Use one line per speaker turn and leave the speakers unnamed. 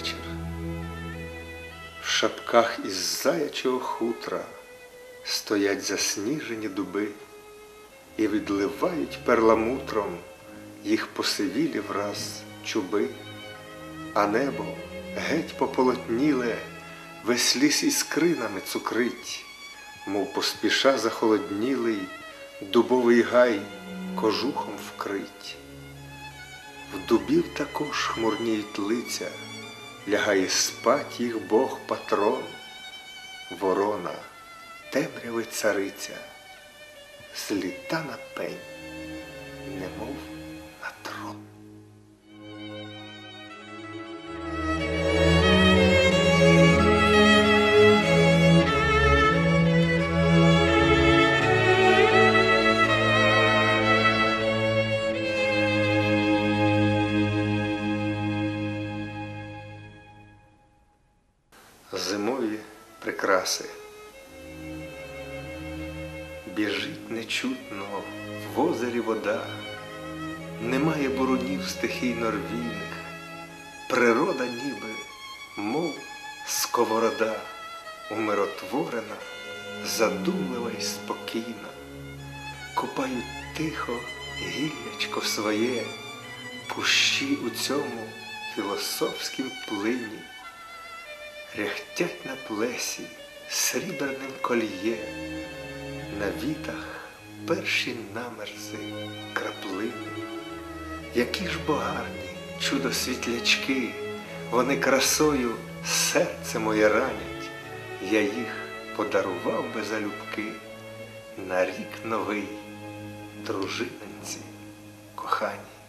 Вечір. В шапках із заячого хутра стоять засніжені дуби і відливають перламутром їх посивілі враз чуби, а небо геть пополотніле, весь ліс іскринами цукрить, мов поспіша захолоднілий, дубовий гай кожухом вкрить. В дубів також хмурніють лиця, лягає спать їх Бог патрон, ворона, темряви цариця, сліта на пень, немов Зимові прикраси. Біжить нечутно в озері вода, немає бурунів стихійно рвійних, природа ніби, мов сковорода, умиротворена, задумлива й спокійна, копають тихо гіллячко своє, кущі у цьому філософськім плині. Ряхтять на плесі сріберним кольє, на вітах перші намерзи краплини, які ж богарні чудо світлячки, вони красою серце моє ранять, я їх подарував би залюбки. На рік новий, дружиненці кохані.